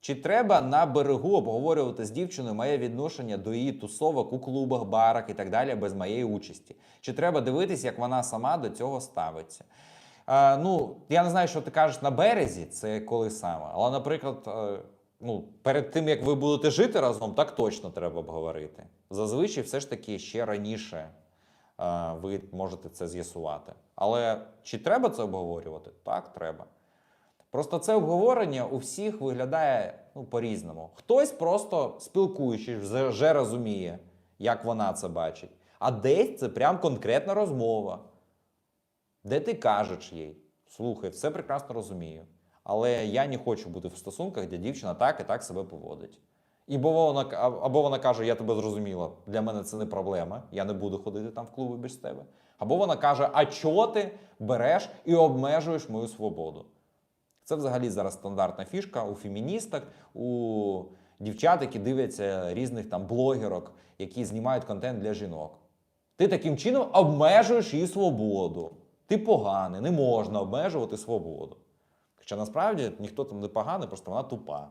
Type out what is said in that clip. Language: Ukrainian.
Чи треба на берегу обговорювати з дівчиною моє відношення до її тусовок у клубах, барах і так далі без моєї участі? Чи треба дивитись, як вона сама до цього ставиться? Е, ну, я не знаю, що ти кажеш на березі, це коли саме. Але, наприклад, е, ну, перед тим як ви будете жити разом, так точно треба обговорити. Зазвичай, все ж таки, ще раніше е, ви можете це з'ясувати. Але чи треба це обговорювати? Так, треба. Просто це обговорення у всіх виглядає ну, по-різному. Хтось просто спілкуючись, вже, розуміє, як вона це бачить. А десь це прям конкретна розмова, де ти кажеш їй: слухай, все прекрасно розумію. Але я не хочу бути в стосунках, де дівчина так і так себе поводить. І вона, або вона каже, я тебе зрозуміла, для мене це не проблема, я не буду ходити там в клуби без тебе. Або вона каже, а чого ти береш і обмежуєш мою свободу? Це взагалі зараз стандартна фішка у феміністок, у дівчат, які дивляться різних там блогерок, які знімають контент для жінок. Ти таким чином обмежуєш її свободу. Ти поганий, не можна обмежувати свободу. Хоча насправді ніхто там не поганий, просто вона тупа.